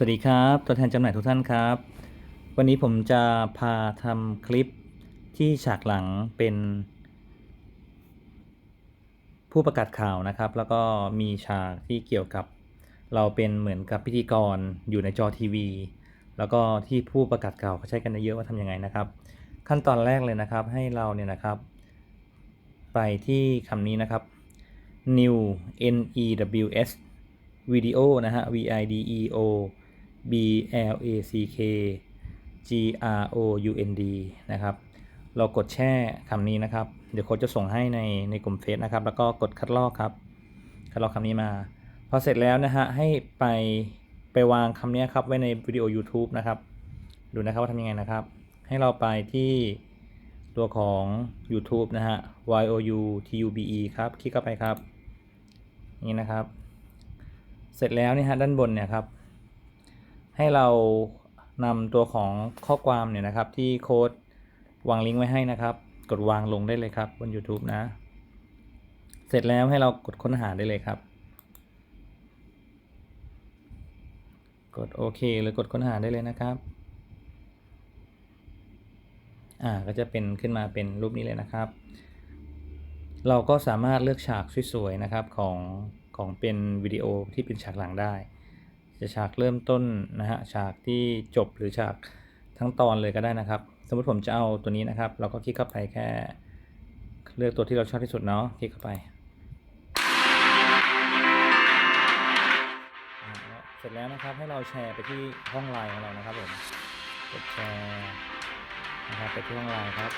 สวัสดีครับ ตัวแทนจำหน่ายทุกท่านครับ วันนี้ผมจะพาทำคลิปที่ฉากหลังเป็น ผู้ประกาศข่าวนะครับ แล้วก็มีฉากที่เกี่ยวกับ เราเป็นเหมือนกับพิธีกรอยู่ในจอทีวี แล้วก็ที่ผู้ประกาศข่าวเขาใช้กันเยอะว่าทำยังไงนะครับ ขั้นตอนแรกเลยนะครับให้เราเนี่ยนะครับ ไปที่คำนี้นะครับ new n e w s วิดีโอนะฮะ v i d e o b l a c k g r o u n d นะครับ เรากดแช่คำนี้นะครับ เดี๋ยวโค้ชจะส่งให้ในในกลุ่มเฟซนะครับ แล้วก็กดคัดลอกครับ คัดลอกคำนี้มา พอเสร็จแล้วนะฮะ ให้ไปไปวางคำนี้ครับ ไว้ในวิดีโอ YouTube นะครับ ดูนะครับว่าทำยังไงนะครับ ให้เราไปที่ตัวของ YouTube นะฮะ y o u t u b e ครับ คลิกเข้าไปครับ นี่นะครับ เสร็จแล้วเนี่ยฮะ ด้านบนเนี่ยครับ ให้เรานำตัวของข้อความเนี่ยนะครับที่โค้ดวางลิงก์ไว้ให้นะครับ กดวางลงได้เลยครับบน YouTube นะ เสร็จแล้วให้เรากดค้นหาได้เลยครับ กดโอเคหรือกดค้นหาได้เลยนะครับอ่าก็จะเป็นขึ้นมาเป็นรูปนี้เลยนะครับ เราก็สามารถเลือกฉากสวยๆนะครับของของเป็นวิดีโอที่เป็นฉากหลังได้ จะฉากเริ่มต้นนะฮะฉากที่จบหรือฉากทั้งตอนเลยก็ได้นะครับ สมมติผมจะเอาตัวนี้นะครับ เราก็คลิกเข้าไปแค่เลือกตัวที่เราชอบที่สุดเนาะคลิกเข้าไป เสร็จแล้วนะครับให้เราแชร์ไปที่ห้องไลน์ของเรานะครับผมกดแชร์นะครับไปที่ห้องไลน์ครับ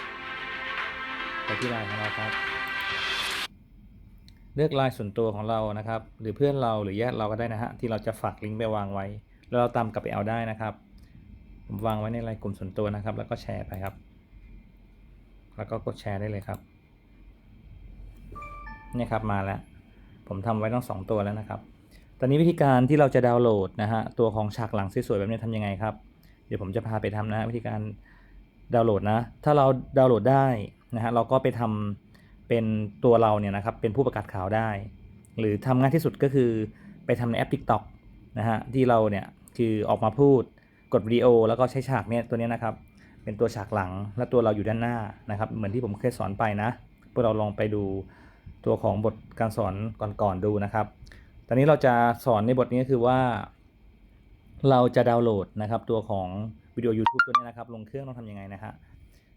ไปที่ไลน์ของเราครับ ลือกไลน์ส่วนตัวของเรานะครับ หรือเพื่อนเราหรือญาติเราก็ได้นะฮะที่เราจะฝากลิงก์ไปวางไว้ แล้วเราตามกลับไปเอาได้นะครับ ผมวางไว้ในไลน์กลุ่มส่วนตัวนะครับ แล้วก็แชร์ไปครับ แล้วก็กดแชร์ได้เลยครับนี่ครับมาแล้ว ผมทำไว้ทั้งสองตัวแล้วนะครับ ตอนนี้วิธีการที่เราจะดาวน์โหลดนะฮะตัวของฉากหลังสวยๆแบบนี้ทำยังไงครับ เดี๋ยวผมจะพาไปทำนะฮะวิธีการดาวน์โหลดนะ ถ้าเราดาวน์โหลดได้นะฮะเราก็ไปทำ เป็นตัวเราเนี่ยนะครับเป็นผู้ประกาศข่าวได้ หรือทำง่ายที่สุดก็คือไปทำในแอป TikTok นะฮะที่เราเนี่ยคือออกมาพูดกดวิดีโอ แล้วก็ใช้ฉากเนี่ยตัวนี้นะครับเป็นตัวฉากหลังและตัวเราอยู่ด้านหน้านะครับ เหมือนที่ผมเคยสอนไปนะพวกเราลองไปดูตัวของบทการสอนก่อนๆดูนะครับ ตอนนี้เราจะสอนในบทนี้คือว่า เราจะดาวน์โหลดนะครับตัวของวิดีโอ YouTube ตัวนี้นะครับ ลงเครื่องต้องทำยังไงนะฮะ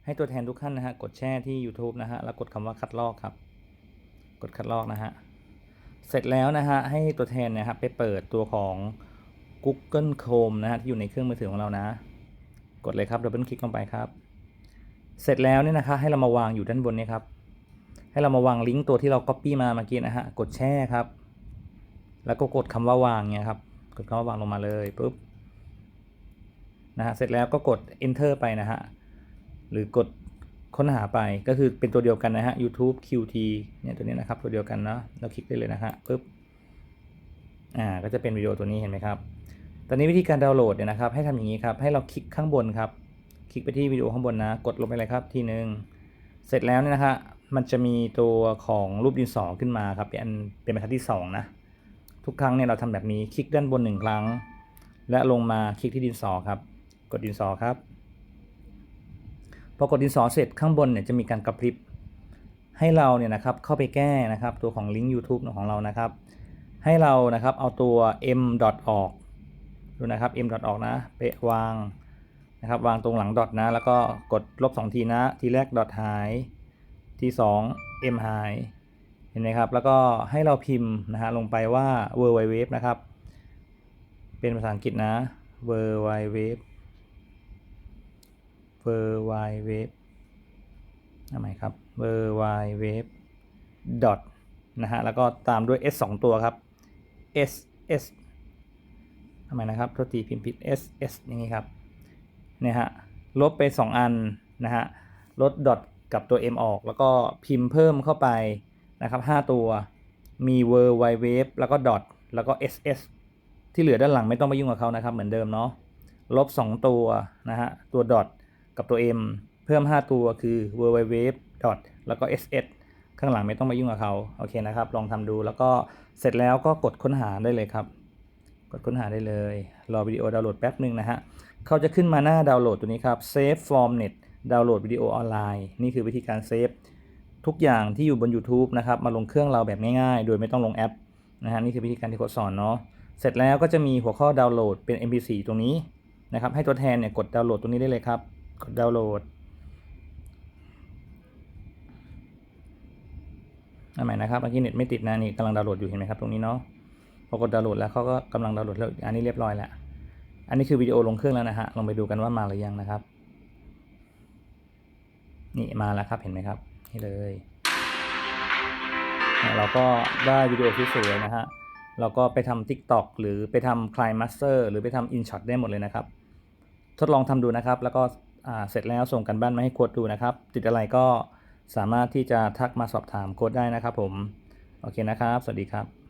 ให้ตัวแทนทุกท่านนะฮะกดแช่ที่ YouTube นะฮะแล้วกดคำว่าคัดลอกครับ กดคัดลอกนะฮะเสร็จแล้วนะฮะให้ตัวแทนเนะครับไปเปิดตัวของ Google Chrome นะฮะที่อยู่ในเครื่องมือถือของเรานะ กดเลยครับดับเบิลคลิกลงไปครับ เสร็จแล้วเนี่ยนะคะให้เรามาวางอยู่ด้านบนนี้ครับให้เรามาวางลิงก์ตัวที่เรา Copy มาเมื่อกี้นะฮะกดแช่ครับ แล้วก็กดคำว่าวางเนี่ยครับกดคำว่าวางลงมาเลยปุ๊บนะฮะเสร็จแล้วก็กด enter ไปนะฮะ หรือกดค้นหาไปก็คือเป็นตัวเดียวกันนะฮะ YouTube QT เนี่ยตัวนี้นะครับตัวเดียวกันเนาะเราคลิกได้เลยนะฮะปุ๊บอ่าก็จะเป็นวิดีโอตัวนี้เห็นไหมครับ ตอนนี้วิธีการดาวน์โหลดเนี่ยนะครับ ให้ทำอย่างนี้ครับให้เราคลิกข้างบนครับ คลิกไปที่วิดีโอข้างบนนะ กดลงไปเลยครับทีหนึ่งเสร็จแล้วเนี่ยนะฮะมันจะมีตัวของรูปดินสอขึ้นมาครับเป็นอันเป็นบรรทัดที่สองนะทุกครั้งเนี่ยเราทำแบบนี้คลิกด้านบนหนึ่งครั้ง และลงมาคลิกที่ดินสอครับ กดดินสอครับ พอกดดินสอเสร็จข้างบนเนี่ยจะมีการกระพริบ ให้เราเนี่ยนะครับเข้าไปแก้นะครับตัวของลิงก์ YouTube ของเรานะครับ ให้เรานะครับเอาตัว m ออกดูนะครับ m ออกนะไปวางนะครับวางตรงหลัง dot นะ แล้วก็กดลบ 2 ทีนะ ทีแรก dot หาย ที2 m หายเห็นไหมครับ แล้วก็ให้เราพิมพ์นะฮะลงไปว่า w w w นะครับ เป็นภาษาอังกฤษนะ w w w w w w ทำไมครับ w w w dot นะฮะ แล้วก็ตามด้วย s 2 ตัวครับ s s ทำไมนะครับโทษทีพิมพ์ผิด s s อย่างนี้ครับ เนี่ยฮะ ลบไป 2 อันนะฮะ ลด dot กับตัว m ออก แล้วก็พิมพ์เพิ่มเข้าไปนะครับ 5 ตัว มี w w w แล้วก็ dot แล้วก็ s s ที่เหลือด้านหลังไม่ต้องไปยุ่งกับเขานะครับ เหมือนเดิมเนาะ ลบ 2 ตัวนะฮะ ตัว dot กับตัว m เพิ่ม 5 ตัวคือ w w w dot แล้วก็ s s ข้างหลังไม่ต้องมายุ่งกับเขาโอเคนะครับ ลองทำดูแล้วก็เสร็จแล้วก็กดค้นหาได้เลยครับกกดค้นหาได้เลย รอวิดีโอดาวน์โหลดแป๊บหนึ่งนะฮะเขาจะขึ้นมาหน้าดาวน์โหลดตัวนี้ครับ Save from net ดาวน์โหลดวิดีโอออนไลน์นี่คือวิธีการเซฟทุกอย่างที่อยู่บน YouTube นะครับมาลงเครื่องเราแบบง่ายๆ โดยไม่ต้องลงแอปนะฮะนี่คือวิธีการที่โค้ดสอนเนาะเสร็จแล้วก็จะมีหัวข้อดาวน์โหลดเป็น MP4 ตรงนี้นะครับให้ตัวแทนเนี่ยกดดาวน์โหลดตรงนี้ได้เลยครับ กดดาวน์โหลดอันใหม่นะครับเมื่อกี้เน็ตไม่ติดนะนี่กำลังดาวน์โหลดอยู่เห็นไหมครับตรงนี้เนาะพอกดดาวน์โหลดแล้วเขาก็กำลังดาวน์โหลดแล้วอันนี้เรียบร้อยแล้วอันนี้คือวิดีโอลงเครื่องแล้วนะฮะลองไปดูกันว่ามาหรือยังนะครับ นี่มาแล้วครับเห็นไหมครับนี่เลยเราก็ได้วิดีโอที่สวยนะฮะเราก็ไปทำ TikTok หรือไปทำ Climb Master หรือไปทำ InShot ได้หมดเลยนะครับ ทดลองทำดูนะครับแล้วก็ เสร็จแล้วส่งกันบ้านมาให้โค้ดดูนะครับ ติดอะไรก็สามารถที่จะทักมาสอบถามโค้ดได้นะครับผม โอเคนะครับ สวัสดีครับ